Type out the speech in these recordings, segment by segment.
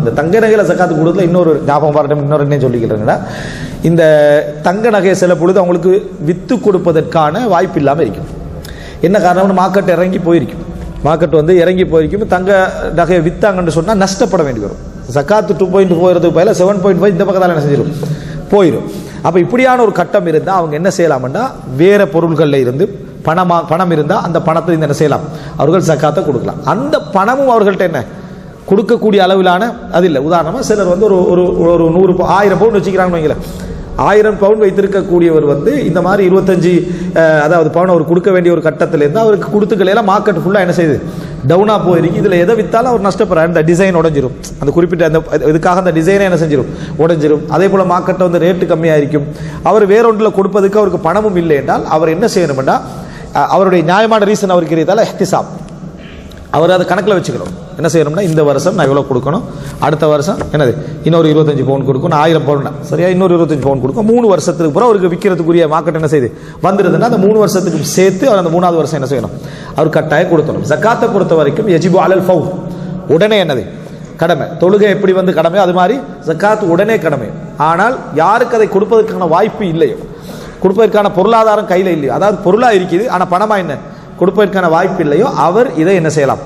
இந்த தங்க நகையில சக்காத்து கொடுத்துல இன்னொரு ஞாபகம் வரட்டும் இன்னொரு என்ன சொல்லிக்கிறேங்கன்னா இந்த தங்க நகையை சில பொழுது அவங்களுக்கு வித்து கொடுப்பதற்கான வாய்ப்பு இல்லாமல் இருக்கும். என்ன காரணம்னு மார்க்கெட் இறங்கி போயிருக்கும். மார்க்கெட் வந்து இறங்கி போயிருக்கும். தங்க நகையை வித்தாங்கன்னு சொன்னால் நஷ்டப்பட வேண்டி வரும். சக்காத்து டூ பாயிண்ட் போகிறதுக்கு பதிலாக செவன் பாயிண்ட் ஃபைவ் இந்த பக்கத்தால் என்ன செஞ்சிடும் போயிடும் அப்போ இப்படியான ஒரு கட்டம் இருந்தால் அவங்க என்ன செய்யலாம்னா வேற பொருள்களில் இருந்து பணமாக பணம் இருந்தால் அந்த பணத்தை இந்த என்ன செய்யலாம்? அவர்கள் சக்காத்தை கொடுக்கலாம். அந்த பணமும் அவர்கள்ட்ட என்ன? கொடுக்கக்கூடிய அளவிலான அது இல்லை உதாரணமாக சிலர் வந்து ஒரு ஒரு ஒரு நூறு பவு- ஆயிரம் பவுன் வச்சுக்கிறாங்கன்னு வைங்களேன். ஆயிரம் பவுன் வைத்திருக்கக்கூடியவர் வந்து இந்த மாதிரி இருபத்தஞ்சி அதாவது பவுன் அவர் கொடுக்க வேண்டிய ஒரு கட்டத்தில் இருந்து அவருக்கு கொடுத்துக்கலையெல்லாம் மார்க்கெட் ஃபுல்லாக என்ன செய்யுது டவுனாக போயிருக்கு. இதில் எதை விற்றாலும் அவர் நஷ்டப்படுறாரு. அந்த டிசைன் உடஞ்சிரும். அந்த குறிப்பிட்ட அந்த இதுக்காக அந்த டிசைனை என்ன செஞ்சிடும் உடஞ்சிரும். அதே போல் மார்க்கெட்டை வந்து ரேட்டு கம்மியாக இருக்கும் அவர் வேறொன்றில் கொடுப்பதுக்கு அவருக்கு பணமும் இல்லை என்றால் அவர் என்ன செய்யணும்னா அவருடைய நியாயமான ரீசன் அவருக்கு இருந்தால் எஹ்திசாப் அவர் அதை கணக்கில் வச்சுக்கணும். என்ன செய்யணும்னா இந்த வருஷம் நான் இவ்வளோ கொடுக்கணும். அடுத்த வருஷம் என்னது இன்னொரு இருபத்தஞ்சு பவுன் கொடுக்கணும் ஆயிரம் பவுன் சரியா? இன்னொரு இருபத்தஞ்சு பவுன் கொடுக்கும் மூணு வருஷத்துக்கு பிறகு அவருக்கு விற்கிறதுக்குரிய மார்க்கெட் என்ன செய்யுது? வந்துருதுன்னா அந்த மூணு வருஷத்துக்கு சேர்த்து அவர் அந்த மூணாவது வருஷம் என்ன செய்யணும்? அவர் கட்டாயம் கொடுக்கணும். ஜக்காத்தை பொறுத்த வரைக்கும் எஜிபு அலல் ஃபவு உடனே என்னது? கடமை. தொழுகை எப்படி வந்து கடமை? அது மாதிரி ஜக்காத் உடனே கடமை. ஆனால் யாருக்கு அதை கொடுப்பதற்கான வாய்ப்பு இல்லையோ? கொடுப்பதற்கான பொருளாதாரம் கையில் இல்லையோ? அதாவது பொருளாக இருக்குது ஆனால் பணமாக என்ன? கொடுப்பதற்கான வாய்ப்பு இல்லையோ அவர் இதை என்ன செய்யலாம்?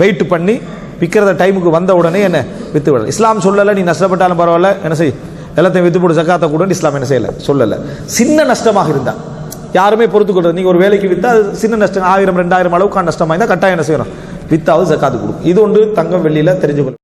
வெயிட் பண்ணி விற்கிறத டைமுக்கு வந்த உடனே என்ன வித்து விடலாம். இஸ்லாம் சொல்லலை நீ நஷ்டப்பட்டாலும் பரவாயில்ல என்ன செய்? எல்லாத்தையும் வித்து போட்டு ஜக்காத்தை கூட இஸ்லாம் என்ன செய்யலை? சொல்லலை. சின்ன நஷ்டமாக இருந்தால் யாருமே பொறுத்து கொள்றது. நீங்கள் ஒரு வேலைக்கு விற்றா அது சின்ன நஷ்டம் ஆயிரம் ரெண்டாயிரம் அளவுக்கான நஷ்டமாக இருந்தால் கட்டாயம் என்ன செய்யணும்? வித்தாவது ஜக்காத்து கொடுக்கும். இது ஒன்று தங்கம் வெள்ளியில் தெரிஞ்சுக்கணும்